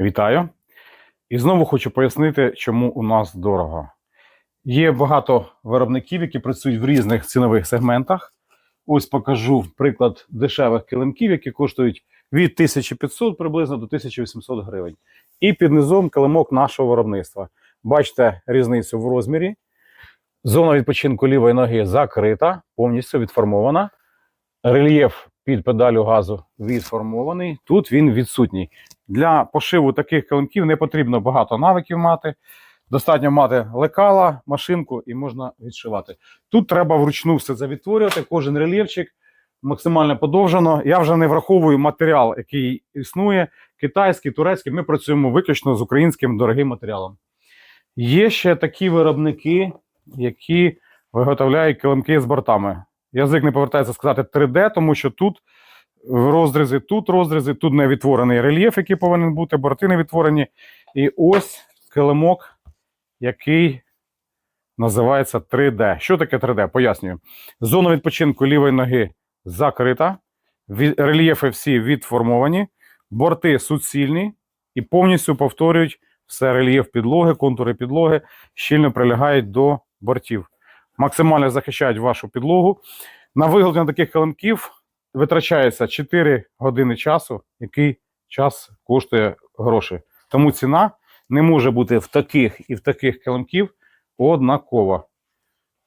Вітаю! І знову хочу пояснити, чому у нас дорого. Є багато виробників, які працюють в різних цінових сегментах. Ось покажу приклад дешевих килимків, які коштують від 1500 приблизно до 1800 гривень. І під низом килимок нашого виробництва. Бачите різницю в розмірі. Зона відпочинку лівої ноги закрита, повністю відформована. Рельєф під педалю газу відформований. Тут він відсутній. Для пошиву таких килимків не потрібно багато навиків мати. Достатньо мати лекала, машинку і можна відшивати. Тут треба вручну все це відтворювати, кожен рельєфчик максимально подовжено. Я вже не враховую матеріал, який існує, китайський, турецький. Ми працюємо виключно з українським дорогим матеріалом. Є ще такі виробники, які виготовляють килимки з бортами. Язик не повертається сказати 3D, тому що тут розрізи, тут розрізи, тут не відтворений рельєф, який повинен бути, борти не відтворені. І ось килимок, який називається 3D. Що таке 3D? Пояснюю. Зона відпочинку лівої ноги закрита, рельєфи всі відформовані, борти суцільні і повністю повторюють все рельєф підлоги, контури підлоги, щільно прилягають до бортів. Максимально захищають вашу підлогу. На виготовлення таких килимків витрачається 4 години часу, який час коштує гроші. Тому ціна не може бути в таких і в таких килимків однакова.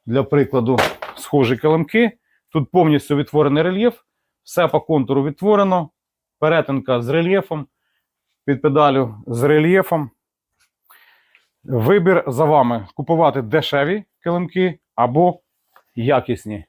Для прикладу, схожі килимки. Тут повністю відтворений рельєф, все по контуру відтворено, перетинка з рельєфом, під педалю з рельєфом. Вибір за вами: купувати дешеві килимки або якісні.